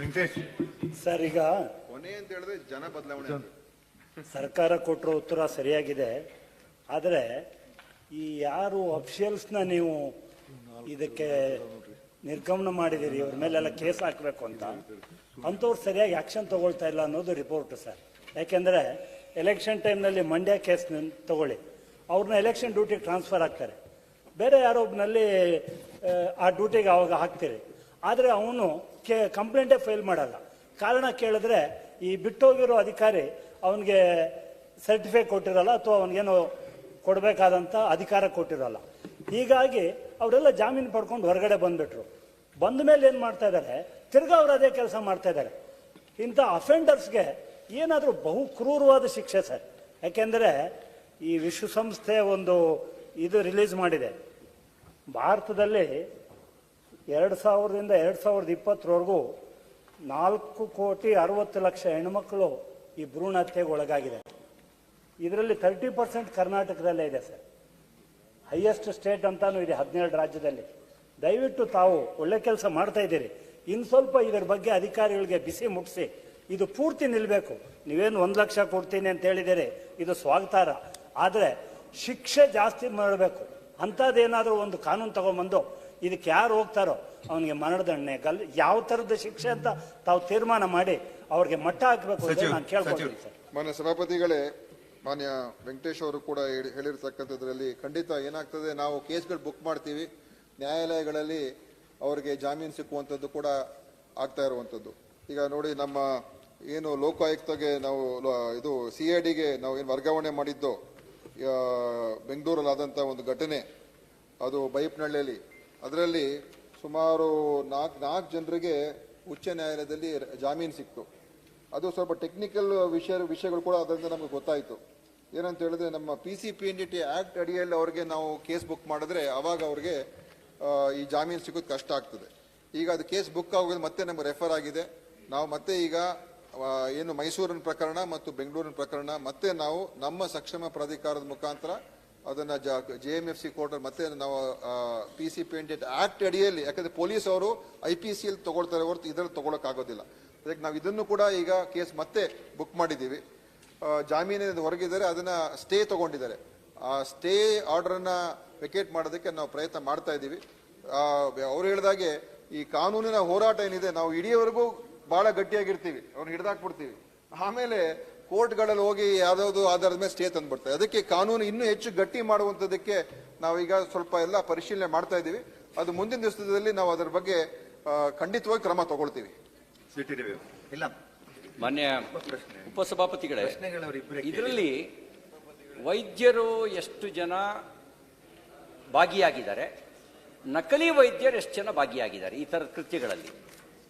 Venkatesh. Sir ಈಗ ಕೊನೆ ಅಂತ ಹೇಳಿದ್ರೆ ಜನ ಬದಲಾವಣೆ ಸರ್ಕಾರ ಕೊಟ್ಟರೋ ಉತ್ತರ ಸರಿಯಾಗಿದೆ. ಆದರೆ ಈ ಯಾರು ಅಫಿಷಿಯಲ್ಸ್ನ ನೀವು ಇದಕ್ಕೆ ನಿರ್ಗಮನ ಮಾಡಿದ್ದೀರಿ ಇವ್ರ ಮೇಲೆಲ್ಲ ಕೇಸ್ ಹಾಕಬೇಕು ಅಂತ? ಅಂಥವ್ರು ಸರಿಯಾಗಿ ಆ್ಯಕ್ಷನ್ ತಗೊಳ್ತಾ ಇಲ್ಲ ಅನ್ನೋದು ರಿಪೋರ್ಟ್ ಸರ್. ಯಾಕೆಂದರೆ ಎಲೆಕ್ಷನ್ ಟೈಮ್ನಲ್ಲಿ ಮಂಡ್ಯ ಕೇಸ್ ತಗೊಳ್ಳಿ. ಅವ್ರನ್ನ ಎಲೆಕ್ಷನ್ ಡ್ಯೂಟಿಗೆ ಟ್ರಾನ್ಸ್ಫರ್ ಆಗ್ತಾರೆ. ಬೇರೆ ಯಾರೊಬ್ಬನಲ್ಲಿ ಆ ಡ್ಯೂಟಿಗೆ ಅವಾಗ ಹಾಕ್ತೀರಿ. ಆದರೆ ಅವನು ಕೆ ಕಂಪ್ಲೇಂಟೇ ಫೈಲ್ ಮಾಡಲ್ಲ. ಕಾರಣ ಕೇಳಿದ್ರೆ ಈ ಬಿಟ್ಟೋಗಿರೋ ಅಧಿಕಾರಿ ಅವನಿಗೆ ಸರ್ಟಿಫಿಕೇಟ್ ಕೊಟ್ಟಿರಲ್ಲ ಅಥವಾ ಅವನಿಗೇನೋ ಕೊಡಬೇಕಾದಂಥ ಅಧಿಕಾರ ಕೊಟ್ಟಿರಲ್ಲ. ಹೀಗಾಗಿ ಅವರೆಲ್ಲ ಜಾಮೀನು ಪಡ್ಕೊಂಡು ಹೊರಗಡೆ ಬಂದ್ಬಿಟ್ರು. ಬಂದ ಮೇಲೆ ಏನು ಮಾಡ್ತಾ ಇದ್ದಾರೆ ತಿರ್ಗಾ ಅವರು ಅದೇ ಕೆಲಸ ಮಾಡ್ತಾ ಇದ್ದಾರೆ ಇಂಥ ಅಫೆಂಡರ್ಸ್ಗೆ ಏನಾದರೂ ಬಹು ಕ್ರೂರವಾದ ಶಿಕ್ಷೆ ಸರ್. ಯಾಕೆಂದರೆ ಈ ವಿಶ್ವಸಂಸ್ಥೆ ಒಂದು ಇದು ರಿಲೀಸ್ ಮಾಡಿದೆ. ಭಾರತದಲ್ಲಿ ಎರಡು ಸಾವಿರದಿಂದ ಎರಡು ಸಾವಿರದ ಇಪ್ಪತ್ತರವರೆಗೂ ನಾಲ್ಕು ಕೋಟಿ ಅರವತ್ತು ಲಕ್ಷ ಹೆಣ್ಮಕ್ಳು ಈ ಭ್ರೂಣ ಹತ್ಯೆಗೆ ಒಳಗಾಗಿದೆ. ಇದರಲ್ಲಿ ತರ್ಟಿ ಪರ್ಸೆಂಟ್ ಕರ್ನಾಟಕದಲ್ಲೇ ಇದೆ ಸರ್. ಹೈಯೆಸ್ಟ್ ಸ್ಟೇಟ್ ಅಂತಲೂ ಇದೆ ಹದಿನೇಳು ರಾಜ್ಯದಲ್ಲಿ. ದಯವಿಟ್ಟು ತಾವು ಒಳ್ಳೆ ಕೆಲಸ ಮಾಡ್ತಾ ಇದ್ದೀರಿ. ಇನ್ನು ಸ್ವಲ್ಪ ಇದರ ಬಗ್ಗೆ ಅಧಿಕಾರಿಗಳಿಗೆ ಬಿಸಿ ಮುಟ್ಟಿಸಿ ಇದು ಪೂರ್ತಿ ನಿಲ್ಲಬೇಕು ನೀವೇನು ಒಂದು ಲಕ್ಷ ಕೊಡ್ತೀನಿ ಅಂತ ಹೇಳಿದ್ದೀರಿ, ಇದು ಸ್ವಾಗತಾರ ಆದರೆ ಶಿಕ್ಷೆ ಜಾಸ್ತಿ ಮಾಡಬೇಕು. ಅಂಥದ್ದೇನಾದರೂ ಒಂದು ಕಾನೂನು ತಗೊಂಬಂದು ಇದಕ್ಕೆ ಯಾರು ಹೋಗ್ತಾರೋ ಅವನಿಗೆ ಮರಣದಂಡನೆ ಗಲ್ ಯಾವ ಥರದ ಶಿಕ್ಷೆ ಅಂತ ತಾವು ತೀರ್ಮಾನ ಮಾಡಿ ಅವ್ರಿಗೆ ಮಟ್ಟ ಹಾಕಬೇಕು ಅಂತ ನಾನು ಕೇಳ್ಕೊಳ್ತೀನಿ ಸರ್. ಮಾನ್ಯ ಸಭಾಪತಿಗಳೇ ಮಾನ್ಯ ವೆಂಕಟೇಶ್ ಅವರು ಕೂಡ ಹೇಳಿ- ಹೇಳಿರ್ತಕ್ಕಂಥದ್ರಲ್ಲಿ ಖಂಡಿತ ಏನಾಗ್ತದೆ ನಾವು ಕೇಸ್ಗಳು ಬುಕ್ ಮಾಡ್ತೀವಿ ನ್ಯಾಯಾಲಯಗಳಲ್ಲಿ ಅವರಿಗೆ ಜಾಮೀನು ಸಿಕ್ಕುವಂಥದ್ದು ಕೂಡ ಆಗ್ತಾ ಇರುವಂಥದ್ದು. ಈಗ ನೋಡಿ ನಮ್ಮ ಏನು ಲೋಕಾಯುಕ್ತಗೆ ನಾವು ಲ- ಇದು ಸಿ ಐ ಡಿಗೆ ನಾವು ಏನು ವರ್ಗಾವಣೆ ಮಾಡಿದ್ದು ಆ, ಬೆಂಗಳೂರಲ್ಲಿ ಆದಂಥ ಒಂದು ಘಟನೆ. ಅದು ಬೈಪ್ನಹಳ್ಳಿಯಲ್ಲಿ ಅದರಲ್ಲಿ ಸುಮಾರು ನಾಲ್ಕು ನಾಲ್ಕು ಜನರಿಗೆ ಉಚ್ಚ ನ್ಯಾಯಾಲಯದಲ್ಲಿ ಜಾಮೀನು ಸಿಕ್ತು. ಅದು ಸ್ವಲ್ಪ ಟೆಕ್ನಿಕಲ್ ವಿಷಯ ವಿಷಯಗಳು ಕೂಡ ಅದರಿಂದ ನಮಗೆ ಗೊತ್ತಾಯಿತು. ಏನಂತ ಹೇಳಿದ್ರೆ ನಮ್ಮ P C P N D T act ಅಡಿಯಲ್ಲಿ ಅವ್ರಿಗೆ ನಾವು ಕೇಸ್ ಬುಕ್ ಮಾಡಿದ್ರೆ ಆವಾಗ ಅವ್ರಿಗೆ ಈ ಜಾಮೀನು ಸಿಗೋದು ಕಷ್ಟ ಆಗ್ತದೆ. ಈಗ ಅದು ಕೇಸ್ ಬುಕ್ ಆಗೋದು ಮತ್ತೆ ನಮಗೆ ರೆಫರ್ ಆಗಿದೆ. ನಾವು ಮತ್ತೆ ಈಗ ಏನು ಮೈಸೂರಿನ ಪ್ರಕರಣ ಮತ್ತು ಬೆಂಗಳೂರಿನ ಪ್ರಕರಣ, ಮತ್ತೆ ನಾವು ನಮ್ಮ ಸಕ್ಷಮ ಪ್ರಾಧಿಕಾರದ ಮುಖಾಂತರ ಅದನ್ನ J M F C court ಮತ್ತೆ ನಾವು P C P N D act ಅಡಿಯಲ್ಲಿ, ಯಾಕಂದ್ರೆ ಪೊಲೀಸ್ ಅವರು ಐ ಪಿ ಸಿ ಅಲ್ಲಿ ತಗೊಳ್ತಾರೆ ಹೊರತು ಇದರಲ್ಲಿ ತಗೊಳಕ್ ಆಗೋದಿಲ್ಲ. ಅದಕ್ಕೆ ನಾವು ಇದನ್ನು ಕೂಡ ಈಗ ಕೇಸ್ ಮತ್ತೆ ಬುಕ್ ಮಾಡಿದ್ದೀವಿ. ಜಾಮೀನಿನ ಹೊರಗಿದ್ದಾರೆ, ಅದನ್ನ ಸ್ಟೇ ತಗೊಂಡಿದ್ದಾರೆ. ಆ ಸ್ಟೇ ಆರ್ಡರ್ನ ವೆಕೇಟ್ ಮಾಡೋದಕ್ಕೆ ನಾವು ಪ್ರಯತ್ನ ಮಾಡ್ತಾ ಇದ್ದೀವಿ. ಅವ್ರು ಹೇಳಿದಾಗೆ ಈ ಕಾನೂನಿನ ಹೋರಾಟ ಏನಿದೆ, ನಾವು ಇಡೀವರೆಗೂ ಬಹಳ ಗಟ್ಟಿಯಾಗಿರ್ತೀವಿ ಅವ್ರನ್ನ ಹಿಡಿದಾಕ್ಬಿಡ್ತೀವಿ. ಆಮೇಲೆ ಕೋರ್ಟ್ಗಳಲ್ಲಿ ಹೋಗಿ ಯಾವ್ದಾವ್ದು ಆಧಾರದ ಮೇಲೆ ಸ್ಟೇ ತಂದ್ಬಿಡ್ತಾರೆ ಅದಕ್ಕೆ ಕಾನೂನು ಇನ್ನೂ ಹೆಚ್ಚು ಗಟ್ಟಿ ಮಾಡುವಂಥದ್ದಕ್ಕೆ ನಾವೀಗ ಸ್ವಲ್ಪ ಎಲ್ಲ ಪರಿಶೀಲನೆ ಮಾಡ್ತಾ ಇದ್ದೀವಿ. ಅದು ಮುಂದಿನ ದಿವಸದಲ್ಲಿ ನಾವು ಅದರ ಬಗ್ಗೆ ಖಂಡಿತವಾಗಿ ಕ್ರಮ ತಗೊಳ್ತೀವಿ. ಇಲ್ಲ. ಮಾನ್ಯ ಉಪಸಭಾಪತಿಗಳೇ ಇದರಲ್ಲಿ ವೈದ್ಯರು ಎಷ್ಟು ಜನ ಭಾಗಿಯಾಗಿದ್ದಾರೆ ನಕಲಿ ವೈದ್ಯರು ಎಷ್ಟು ಜನ ಭಾಗಿಯಾಗಿದ್ದಾರೆ ಈ ಥರದ ಕೃತ್ಯಗಳಲ್ಲಿ?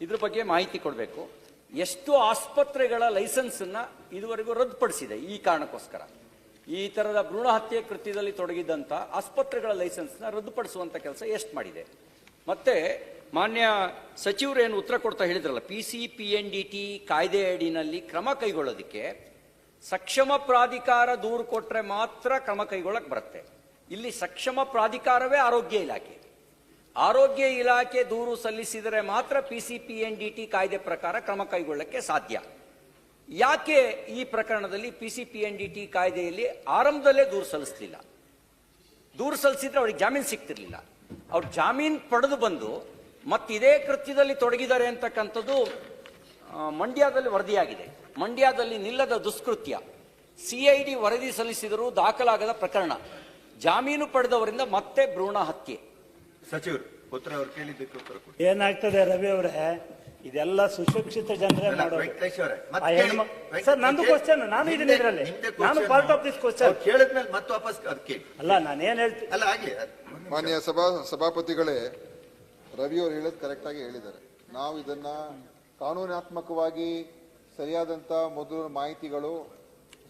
ಇದ್ರ ಬಗ್ಗೆ ಮಾಹಿತಿ ಕೊಡಬೇಕು. ಎಷ್ಟು ಆಸ್ಪತ್ರೆಗಳ ಲೈಸೆನ್ಸನ್ನು ಇದುವರೆಗೂ ರದ್ದುಪಡಿಸಿದೆ ಈ ಕಾರಣಕ್ಕೋಸ್ಕರ. ಈ ಥರದ ಭ್ರೂಣ ಹತ್ಯೆ ಕೃತ್ಯದಲ್ಲಿ ತೊಡಗಿದ್ದಂಥ ಆಸ್ಪತ್ರೆಗಳ ಲೈಸೆನ್ಸ್ನ ರದ್ದುಪಡಿಸುವಂಥ ಕೆಲಸ ಎಷ್ಟು ಮಾಡಿದೆ. ಮತ್ತೆ ಮಾನ್ಯ ಸಚಿವರು ಏನು ಉತ್ತರ ಕೊಡ್ತಾ ಹೇಳಿದ್ರಲ್ಲ P C P N D T ಕಾಯ್ದೆ ಅಡಿನಲ್ಲಿ ಕ್ರಮ ಕೈಗೊಳ್ಳೋದಿಕ್ಕೆ ಸಕ್ಷಮ ಪ್ರಾಧಿಕಾರ ದೂರು ಕೊಟ್ಟರೆ ಮಾತ್ರ ಕ್ರಮ ಕೈಗೊಳ್ಳಕ್ ಬರುತ್ತೆ. ಇಲ್ಲಿ ಸಕ್ಷಮ ಪ್ರಾಧಿಕಾರವೇ ಆರೋಗ್ಯ ಇಲಾಖೆ. ಆರೋಗ್ಯ ಇಲಾಖೆ ದೂರು ಸಲ್ಲಿಸಿದರೆ ಮಾತ್ರ P C P N D T ಕಾಯ್ದೆ ಪ್ರಕಾರ ಕ್ರಮ ಕೈಗೊಳ್ಳಕ್ಕೆ ಸಾಧ್ಯ. ಯಾಕೆ ಈ ಪ್ರಕರಣದಲ್ಲಿ P C P N D T ಕಾಯ್ದೆಯಲ್ಲಿ ಆರಂಭದಲ್ಲೇ ದೂರು ಸಲ್ಲಿಸಲಿಲ್ಲ? ದೂರು ಸಲ್ಲಿಸಿದ್ರೆ ಅವ್ರಿಗೆ ಜಾಮೀನು ಸಿಗ್ತಿರ್ಲಿಲ್ಲ. ಅವ್ರು ಜಾಮೀನು ಪಡೆದು ಬಂದು ಮತ್ತಿದೇ ಕೃತ್ಯದಲ್ಲಿ ತೊಡಗಿದ್ದಾರೆ ಅಂತಕ್ಕಂಥದ್ದು ಮಂಡ್ಯದಲ್ಲಿ ವರದಿಯಾಗಿದೆ. ಮಂಡ್ಯದಲ್ಲಿ ನಿಲ್ಲದ ದುಷ್ಕೃತ್ಯ. ಸಿಐಡಿ ವರದಿ ಸಲ್ಲಿಸಿದರೂ ದಾಖಲಾಗದ ಪ್ರಕರಣ. ಜಾಮೀನು ಪಡೆದವರಿಂದ ಮತ್ತೆ ಭ್ರೂಣ ಹತ್ಯೆ. ಸಚಿವರು ಉತ್ತರ ಅವ್ರು ಕೇಳಿದ್ದಕ್ಕೆ ಉತ್ತರ ಕೊಡಿ. ಏನಾಗ್ತದೆ ರವಿ ಅವರೇ ಇದೆಲ್ಲ ಸುಶಿಕ್ಷಿತ ಜನರೇ ಅಲ್ಲ, ಮಾಡೋದು. ವೆಂಕಟೇಶ್ ಅವರೇ, ಮತ್ತೆ ಆ ಹೆಣ್ಮ- ವೆಂಕಟೇಶ್ ಸರ್ ನಂದು ಕ್ವಶನ್ ನಾನು ಇದೀನಿ ಇದರಲ್ಲಿ. ನಾನು question. Part of this question ಅವ್ರು ಕೇಳಿದ್ಮೇಲೆ ಮತ್ತೆ ವಾಪಸ್ ಅದಕ್ಕೆ ಕೇಳಿ. ಅಲ್ಲ ನಾನೇನ್ ಹೇಳ್ತೀನಿ ಅಲ್ಲ ಆಗ್ಲಿ ಅದು- ಮಾನ್ಯ ಸಭಾ ಸಭಾಪತಿಗಳೇ ರವಿ ಅವರು ಹೇಳೋದು ಕರೆಕ್ಟಾಗಿ ಹೇಳಿದ್ದಾರೆ. ನಾವು ಇದನ್ನ ಕಾನೂನಾತ್ಮಕವಾಗಿ ಸರಿಯಾದಂತ ಮೊದಲು ಮಾಹಿತಿಗಳು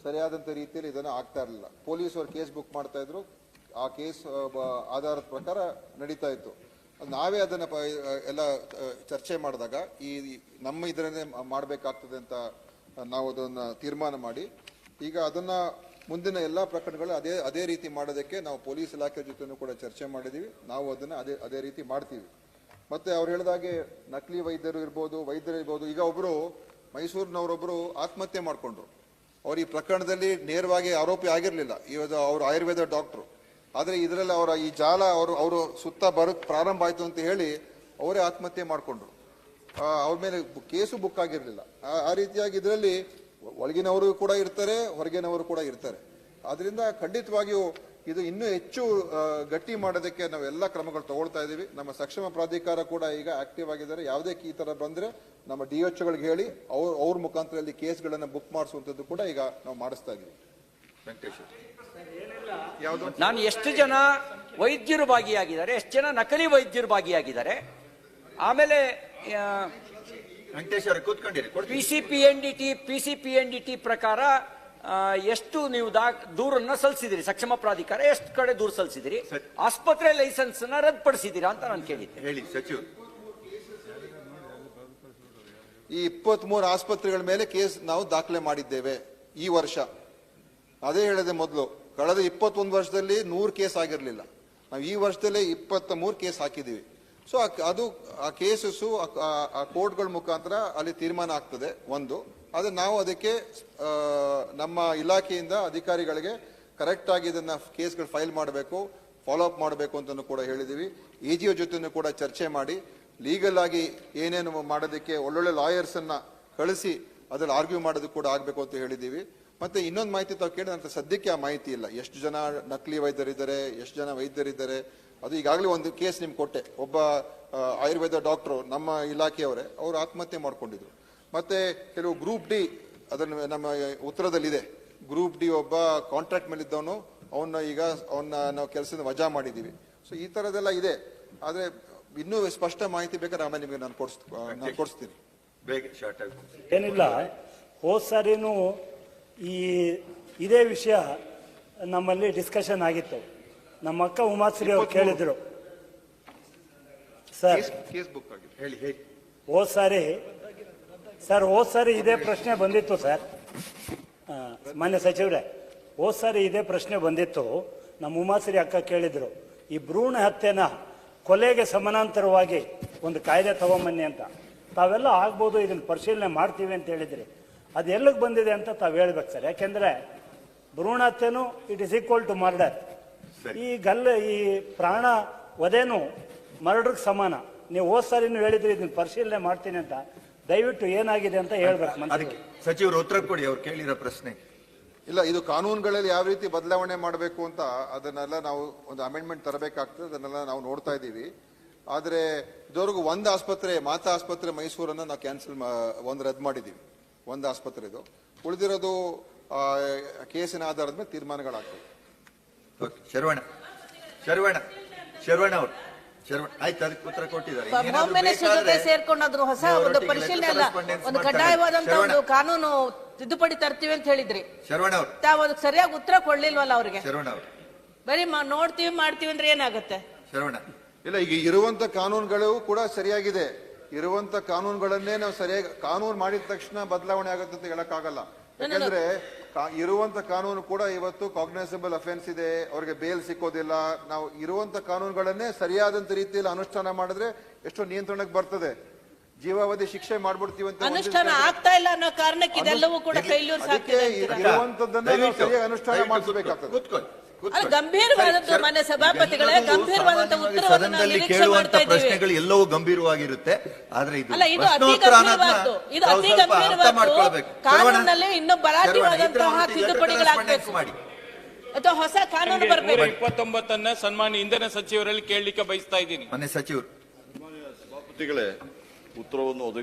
ಸರಿಯಾದಂತ ರೀತಿಯಲ್ಲಿ ಇದನ್ನ ಆಗ್ತಾ ಇರಲಿಲ್ಲ. ಅವರು ಕೇಸ್ ಬುಕ್ ಮಾಡ್ತಾ ಇದ್ರು ಆ ಕೇಸ್ ಆಧಾರದ ಪ್ರಕಾರ ನಡೀತಾ ಇತ್ತು. ನಾವೇ ಅದನ್ನು ಎಲ್ಲ ಚರ್ಚೆ ಮಾಡಿದಾಗ ಈ ನಮ್ಮ ಇದರನ್ನೇ ಮಾಡಬೇಕಾಗ್ತದೆ ಅಂತ ನಾವು ಅದನ್ನು ತೀರ್ಮಾನ ಮಾಡಿ, ಈಗ ಅದನ್ನು ಮುಂದಿನ ಎಲ್ಲ ಪ್ರಕರಣಗಳು ಅದೇ ಅದೇ ರೀತಿ ಮಾಡೋದಕ್ಕೆ ನಾವು ಪೊಲೀಸ್ ಇಲಾಖೆ ಜೊತೆನೂ ಕೂಡ ಚರ್ಚೆ ಮಾಡಿದ್ದೀವಿ ನಾವು ಅದನ್ನು ಅದೇ ಅದೇ ರೀತಿ ಮಾಡ್ತೀವಿ. ಮತ್ತು ಅವ್ರು ಹೇಳಿದಾಗೆ ನಕಲಿ ವೈದ್ಯರು ಇರ್ಬೋದು ವೈದ್ಯರು ಇರ್ಬೋದು, ಈಗ ಒಬ್ಬರು ಮೈಸೂರಿನವರೊಬ್ಬರು ಆತ್ಮಹತ್ಯೆ ಮಾಡಿಕೊಂಡ್ರು. ಅವ್ರು ಈ ಪ್ರಕರಣದಲ್ಲಿ ನೇರವಾಗಿ ಆರೋಪಿ ಆಗಿರಲಿಲ್ಲ. ಇವಾಗ ಅವರು ಆಯುರ್ವೇದ ಡಾಕ್ಟ್ರು. ಆದ್ರೆ ಇದರಲ್ಲಿ ಅವರ ಈ ಜಾಲ ಅವರು ಅವರು ಸುತ್ತ ಬರೋಕ್ಕೆ ಪ್ರಾರಂಭ ಆಯಿತು ಅಂತ ಹೇಳಿ ಅವರೇ ಆತ್ಮಹತ್ಯೆ ಮಾಡಿಕೊಂಡ್ರು. ಅವ್ರ ಮೇಲೆ ಕೇಸು ಬುಕ್ ಆಗಿರಲಿಲ್ಲ. ಆ- ರೀತಿಯಾಗಿ ಇದರಲ್ಲಿ ಒಳಗಿನವರು ಕೂಡ ಇರ್ತಾರೆ ಹೊರಗಿನವರು ಕೂಡ ಇರ್ತಾರೆ. ಆದ್ರಿಂದ ಖಂಡಿತವಾಗಿಯೂ ಇದು ಇನ್ನೂ ಹೆಚ್ಚು ಗಟ್ಟಿ ಮಾಡೋದಕ್ಕೆ ನಾವು ಎಲ್ಲ ಕ್ರಮಗಳು ತಗೊಳ್ತಾ ಇದ್ದೀವಿ. ನಮ್ಮ ಸಕ್ಷಮ ಪ್ರಾಧಿಕಾರ ಕೂಡ ಈಗ ಆಕ್ಟಿವ್ ಆಗಿದ್ದಾರೆ. ಯಾವುದೇ ಈ ಥರ ಬಂದರೆ ನಮ್ಮ ಡಿ ಗಳಿಗೆ ಹೇಳಿ ಅವ್ರ ಅವ್ರ ಮುಖಾಂತರ ಕೇಸ್ಗಳನ್ನು ಕೇಸ್ಗಳನ್ನ ಬುಕ್ ಮಾಡಿಸುವಂಥದ್ದು ಕೂಡ ಈಗ ನಾವು ಮಾಡಿಸ್ತಾ ಇದ್ದೀವಿ. ವೆಂಕಟೇಶ್ ನಾನು ಎಷ್ಟು ಜನ ವೈದ್ಯರು ಭಾಗಿಯಾಗಿದ್ದಾರೆ ಎಷ್ಟು ಜನ ನಕಲಿ ವೈದ್ಯರು ಭಾಗಿಯಾಗಿದ್ದಾರೆ ಆಮೇಲೆ P C P N D T P C P N D T ಪ್ರಕಾರ ಎಷ್ಟು ನೀವು ದಾ ದೂರನ್ನ ಸಲ್ಲಿಸಿದಿರಿ ಸಕ್ಷಮ ಪ್ರಾಧಿಕಾರ ಎಷ್ಟು ಕಡೆ ದೂರು ಸಲ್ಲಿಸಿದಿರಿ. ಆಸ್ಪತ್ರೆ ಲೈಸೆನ್ಸ್ನ ರದ್ದುಪಡಿಸಿದ್ದೀರಾ ಅಂತ ನಾನು ಕೇಳಿದ್ದೆ. ಹೇಳಿ ಸಚಿವ. ಈ ಇಪ್ಪತ್ತ್ ಮೂರು ಆಸ್ಪತ್ರೆಗಳ ಮೇಲೆ ಕೇಸ್ ನಾವು ದಾಖಲೆ ಮಾಡಿದ್ದೇವೆ ಈ ವರ್ಷ. ಅದೇ ಹೇಳಿದೆ ಮೊದಲು. ಕಳೆದ ಇಪ್ಪತ್ತೊಂದು ವರ್ಷದಲ್ಲಿ ನೂರು ಕೇಸ್ ಆಗಿರಲಿಲ್ಲ. ನಾವು ಈ ವರ್ಷದಲ್ಲೇ ಇಪ್ಪತ್ತ ಮೂರು ಕೇಸ್ ಹಾಕಿದ್ದೀವಿ. ಸೊ ಅದು ಆ ಕೇಸಸ್ಸು ಆ ಕೋರ್ಟ್ಗಳ ಮುಖಾಂತರ ಅಲ್ಲಿ ತೀರ್ಮಾನ ಆಗ್ತದೆ, ಒಂದು. ಆದರೆ ನಾವು ಅದಕ್ಕೆ ನಮ್ಮ ಇಲಾಖೆಯಿಂದ ಅಧಿಕಾರಿಗಳಿಗೆ ಕರೆಕ್ಟಾಗಿ ಇದನ್ನು ಕೇಸ್ಗಳು ಫೈಲ್ ಮಾಡಬೇಕು ಫಾಲೋ ಅಪ್ ಮಾಡಬೇಕು ಅಂತಲೂ ಕೂಡ ಹೇಳಿದ್ದೀವಿ. ಎ ಜಿ ಜೊತೆನೂ ಕೂಡ ಚರ್ಚೆ ಮಾಡಿ ಲೀಗಲ್ ಆಗಿ ಏನೇನು ಮಾಡೋದಕ್ಕೆ ಒಳ್ಳೊಳ್ಳೆ ಲಾಯರ್ಸನ್ನು ಕಳಿಸಿ, ಅದರಲ್ಲಿ ಆರ್ಗ್ಯೂ ಮಾಡೋದು ಕೂಡ ಆಗಬೇಕು ಅಂತ ಹೇಳಿದ್ದೀವಿ. ಮತ್ತೆ ಇನ್ನೊಂದು ಮಾಹಿತಿ ತಾವು ಕೇಳಿದ ನಂತರ ಸದ್ಯಕ್ಕೆ ಆ ಮಾಹಿತಿ ಇಲ್ಲ. ಎಷ್ಟು ಜನ ನಕಲಿ ವೈದ್ಯರಿದ್ದಾರೆ ಎಷ್ಟು ಜನ ವೈದ್ಯರಿದ್ದಾರೆ ಅದು ಈಗಾಗಲೇ ಒಂದು ಕೇಸ್ ನಿಮ್ಗೆ ಕೊಟ್ಟೆ. ಒಬ್ಬ ಆಯುರ್ವೇದ ಡಾಕ್ಟ್ರು ನಮ್ಮ ಇಲಾಖೆಯವರೇ ಅವರು ಆತ್ಮಹತ್ಯೆ ಮಾಡ್ಕೊಂಡಿದ್ರು. ಮತ್ತೆ ಕೆಲವು ಗ್ರೂಪ್ ಡಿ ಅದನ್ನು ನಮ್ಮ ಉತ್ತರದಲ್ಲಿದೆ. ಗ್ರೂಪ್ ಡಿ ಒಬ್ಬ ಕಾಂಟ್ರಾಕ್ಟ್ ಮೇಲಿದ್ದವನು ಅವನ್ನ ಈಗ ಅವನ್ನ ನಾವು ಕೆಲಸದಿಂದ ವಜಾ ಮಾಡಿದ್ದೀವಿ. ಸೊ ಈ ತರದೆಲ್ಲ ಇದೆ. ಆದ್ರೆ ಇನ್ನೂ ಸ್ಪಷ್ಟ ಮಾಹಿತಿ ಬೇಕಾದ್ರೆ ಆಮೇಲೆ ನಿಮಗೆ ನಾನು ಕೊಡ್ಸ್ ನಾನು ಕೊಡಿಸ್ತೀನಿ. ಬೇಗ ಶಾರ್ಟ್ ಆಗಿ ಏನಿಲ್ಲ. ಹೋದ್ ಸಾರಿನೂ ಈ ಇದೇ ವಿಷಯ ನಮ್ಮಲ್ಲಿ ಡಿಸ್ಕಷನ್ ಆಗಿತ್ತು. ನಮ್ಮ ಅಕ್ಕ ಉಮಾಶ್ರೀ ಅವರು ಕೇಳಿದ್ರು. ಸರ್. ಹೋದ ಸಾರಿ ಸರ್ ಹೋದ್ ಸಾರಿ ಇದೇ ಪ್ರಶ್ನೆ ಬಂದಿತ್ತು ಸರ್. ಮಾನ್ಯ ಸಚಿವರೇ ಹೋದ್ ಸಾರಿ ಇದೇ ಪ್ರಶ್ನೆ ಬಂದಿತ್ತು. ನಮ್ಮ ಉಮಾಶ್ರೀ ಅಕ್ಕ ಕೇಳಿದ್ರು ಈ ಭ್ರೂಣ ಹತ್ಯೆನ ಕೊಲೆಗೆ ಸಮಾನಾಂತರವಾಗಿ ಒಂದು ಕಾಯ್ದೆ ತಗೊಂಬನ್ನಿ ಅಂತ. ತಾವೆಲ್ಲ ಆಗ್ಬೋದು ಇದನ್ನ ಪರಿಶೀಲನೆ ಮಾಡ್ತೀವಿ ಅಂತ ಹೇಳಿದ್ರಿ. ಅದು ಎಲ್ಲಿಗೆ ಬಂದಿದೆ ಅಂತ ತಾವು ಹೇಳ್ಬೇಕು ಸರ್. ಯಾಕೆಂದ್ರೆ ಭ್ರೂಣತ್ಯನು it is equal to murder ಸರಿ. ಈ ಗಲ್ಲ ಈ ಪ್ರಾಣ ಒದೇನು ಮರ್ಡರ್ಗೆ ಸಮಾನ. ನೀವು ಹೋದ್ ಸಾರಿ ನೀವು ಹೇಳಿದ್ರಿ ಇದನ್ನ ಪರಿಶೀಲನೆ ಮಾಡ್ತೀನಿ ಅಂತ ದಯವಿಟ್ಟು ಏನಾಗಿದೆ ಅಂತ ಹೇಳ್ಬೇಕು ಅದಕ್ಕೆ ಸಚಿವರು ಉತ್ತರ ಕೊಡಿ ಅವ್ರು ಕೇಳಿರೋ ಪ್ರಶ್ನೆ. ಇಲ್ಲ ಇದು ಕಾನೂನುಗಳಲ್ಲಿ ಯಾವ ರೀತಿ ಬದಲಾವಣೆ ಮಾಡಬೇಕು ಅಂತ ಅದನ್ನೆಲ್ಲ ನಾವು ಒಂದು ಅಮೆಂಡ್ಮೆಂಟ್ ತರಬೇಕಾಗ್ತದೆ ಅದನ್ನೆಲ್ಲ ನಾವು ನೋಡ್ತಾ ಇದ್ದೀವಿ. ಆದರೆ ಇದುವರೆಗೂ ಒಂದು ಆಸ್ಪತ್ರೆ ಮಾತಾ ಆಸ್ಪತ್ರೆ ಮೈಸೂರನ್ನು ನಾವು ಕ್ಯಾನ್ಸಲ್ ಒಂದು ರದ್ದು ಮಾಡಿದ್ದೀವಿ. ಒಂದು ಆಸ್ಪತ್ರೆ ಇದು. ಉಳಿದಿರೋದು ಆ, ಕೇಸಿನ ಆಧಾರದ ಮೇಲೆ ತೀರ್ಮಾನಗಳಾಗ್ತವೆ. ಶರವಣ. ಶರವಣ. ಶರವಣ ಅವರು. ಆಯ್ತು ಅದಕ್ಕೆ ಉತ್ತರ ಕೊಟ್ಟಿದ್ದಾರೆ. ಸೇರ್ಕೊಂಡಾದ್ರು ಹೊಸ ಒಂದು ಪರಿಶೀಲನೆ ಅಲ್ಲ ಒಂದು ಕಡ್ಡಾಯವಾದಂತ ಒಂದು ಕಾನೂನು ತಿದ್ದುಪಡಿ ತರ್ತೀವಿ ಅಂತ ಹೇಳಿದ್ರಿ. ಶರವಣ ಅವರು. ತಾವು ಅದಕ್ಕೆ ಸರಿಯಾಗಿ ಉತ್ತರ ಕೊಡ್ಲಿಲ್ವಲ್ಲ ಅವ್ರಿಗೆ? ಶರವಣ ಅವರು. ಬರೀ ಮ- ನೋಡ್ತೀವಿ ಮಾಡ್ತೀವಿ ಅಂದ್ರೆ ಏನಾಗುತ್ತೆ? ಶರವಣ. ಇಲ್ಲ ಈಗ ಇರುವಂತ ಕಾನೂನುಗಳು ಕೂಡ ಸರಿಯಾಗಿದೆ. ಇರುವಂತ ಕಾನೂನುಗಳನ್ನೇ ನಾವು ಸರಿಯಾಗಿ ಕಾನೂನು ಮಾಡಿದ ತಕ್ಷಣ ಬದಲಾವಣೆ ಆಗುತ್ತೆ ಅಂತ ಹೇಳಕ್ಕಾಗಲ್ಲ. ಯಾಕಂದ್ರೆ ಇರುವಂತ ಕಾನೂನು ಕೂಡ ಇವತ್ತು ಕಾಗ್ನೈಸಬಲ್ ಅಫೆನ್ಸ್ ಇದೆ ಅವ್ರಿಗೆ ಬೇಲ್ ಸಿಕ್ಕೋದಿಲ್ಲ. ನಾವು ಇರುವಂತ ಕಾನೂನುಗಳನ್ನೇ ಸರಿಯಾದಂತ ರೀತಿಯಲ್ಲಿ ಅನುಷ್ಠಾನ ಮಾಡಿದ್ರೆ ಎಷ್ಟೋ ನಿಯಂತ್ರಣಕ್ಕೆ ಬರ್ತದೆ. ಜೀವಾವಧಿ ಶಿಕ್ಷೆ ಮಾಡ್ಬಿಡ್ತೀವಿ ಅಂತ ಅನುಷ್ಠಾನ ಆಗ್ತಾ ಇಲ್ಲ ಅನ್ನೋ ಕಾರಣಕ್ಕೆ ಇದೆಲ್ಲವೂ ಕೂಡ ಈ- ಇರುವಂತದ್ದನ್ನ ನಾವು ಸರಿಯಾಗಿ ಅನುಷ್ಠಾನ ಮಾಡಿಸಬೇಕಾಗ್ತದೆ. ಸರಿ, ಮಾನ್ಯ ಸಭಾಪತಿಗಳೇ, ಗಂಭೀರವಾದಂತಹ ಗಂಭೀರವಾದಂತ ಉತ್ತರವನ್ನು ನಾವು ನಿರೀಕ್ಷೆ ಮಾಡ್ತಾ ಪ್ರಶ್ನೆಗಳು ಎಲ್ಲವೂ ಗಂಭೀರವಾಗಿರುತ್ತೆ. ಆದ್ರೆ ಇದು ಅಲ್ಲ ಇದು ಅತಿ ಗಂಭೀರವಾದ್ದು. ಇದು ಅತಿ ಗಂಭೀರವಾದ್ದು. ಕಾನೂನಲ್ಲಿ ಇನ್ನೂ ಬಲಾಢ್ಯವಾದಂತಹ ತಿದ್ದುಪಡಿಗಳಾಗಬೇಕು. ಅಥವಾ ಹೊಸ ಕಾನೂನು ಬರಬೇಕು. ಇಪ್ಪತ್ತೊಂಬತ್ತನ್ನ ಸನ್ಮಾನ್ಯ ಇಂಧನ ಸಚಿವರಲ್ಲಿ ಕೇಳಲಿಕ್ಕೆ ಬಯಸ್ತಾ ಇದ್ದೀನಿ. ಮನೆ ಸಚಿವರು. ಸಭಾಪತಿಗಳೇ ಉತ್ತರವನ್ನು ಒದಗಿ